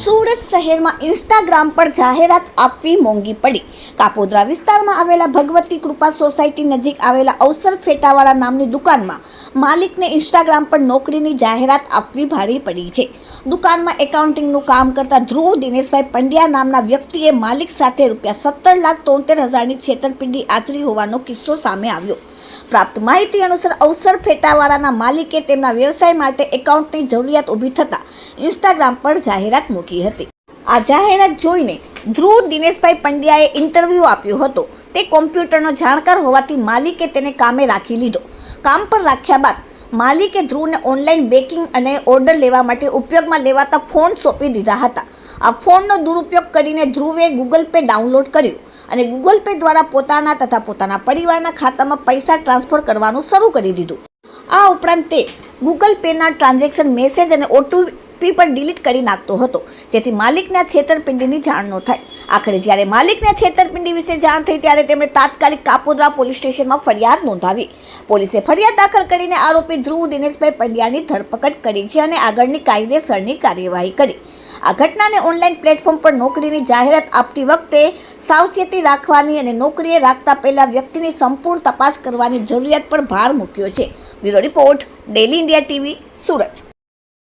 સુરત શહેરમાં ઇન્સ્ટાગ્રામ પર જાહેરાત આપવી મોંઘી પડી. કાપોદ્રા વિસ્તારમાં આવેલા ભગવતી કૃપા સોસાયટી નજીક આવેલા અવસર ફેટાવાળા નામની દુકાનમાં માલિકને ઇન્સ્ટાગ્રામ પર નોકરીની જાહેરાત આપવી ભારે પડી છે. દુકાનમાં એકાઉન્ટિંગનું કામ કરતા ધ્રુવ દિનેશભાઈ પંડ્યા નામના વ્યક્તિએ માલિક સાથે રૂપિયા સત્તર લાખ તોતેર હજારની છેતરપિંડી આચરી હોવાનો કિસ્સો સામે આવ્યો. પ્રાપ્ત માહિતી અનુસાર અવસર ફેટાવાળાના માલિકે તેમના વ્યવસાય માટે એકાઉન્ટની જરૂરિયાત ઊભી થતાં ઇન્સ્ટાગ્રામ પર જાહેરાત મૂકી હતી. આ જાહેરાત જોઈને ધ્રુવ દિનેશભાઈ પંડ્યાએ ઇન્ટરવ્યૂ આપ્યો હતો. તે કોમ્પ્યુટરનો જાણકાર હોવાથી માલિકે તેને કામે રાખી લીધો. કામ પર રાખ્યા બાદ માલિકે ધ્રુવને ઓનલાઈન બેકિંગ અને ઓર્ડર લેવા માટે ઉપયોગમાં લેવાતા ફોન સોંપી દીધા હતા. આ ફોનનો દુરુપયોગ કરીને ધ્રુવે ગૂગલ પે ડાઉનલોડ કર્યું અને ગૂગલ પે દ્વારા પોતાના તથા પોતાના પરિવારના ખાતામાં પૈસા ટ્રાન્સફર કરવાનું શરૂ કરી દીધું. આ ઉપરાંત તે ગૂગલ પેના ટ્રાન્ઝેક્શન મેસેજ અને ઓટીપી પર ડિલીટ કરી નાખતો હતો. જેથી માલિકના છેતરપિંડીની જાણ ન થાય. આખરે જ્યારે માલિકના છેતરપિંડી વિશે જાણ થઈ ત્યારે તેમણે તાત્કાલિક કાપોદ્રા પોલીસ સ્ટેશનમાં ફરિયાદ નોંધાવી. પોલીસે ફરિયાદ દાખલ કરીને આરોપી ધ્રુવ દિનેશભાઈ પંડ્યાની ધરપકડ કરી છે અને આગળની કાયદેસરની કાર્યવાહી કરી. આ ઘટનાને ઓનલાઈન પ્લેટફોર્મ પર નોકરીની જાહેરાત આપતી વખતે સાવચેતી રાખવાની અને નોકરીએ રાખતા પહેલા વ્યક્તિની સંપૂર્ણ તપાસ કરવાની જરૂરિયાત પર ભાર મૂક્યો છે. Bureau report daily India TV Surat.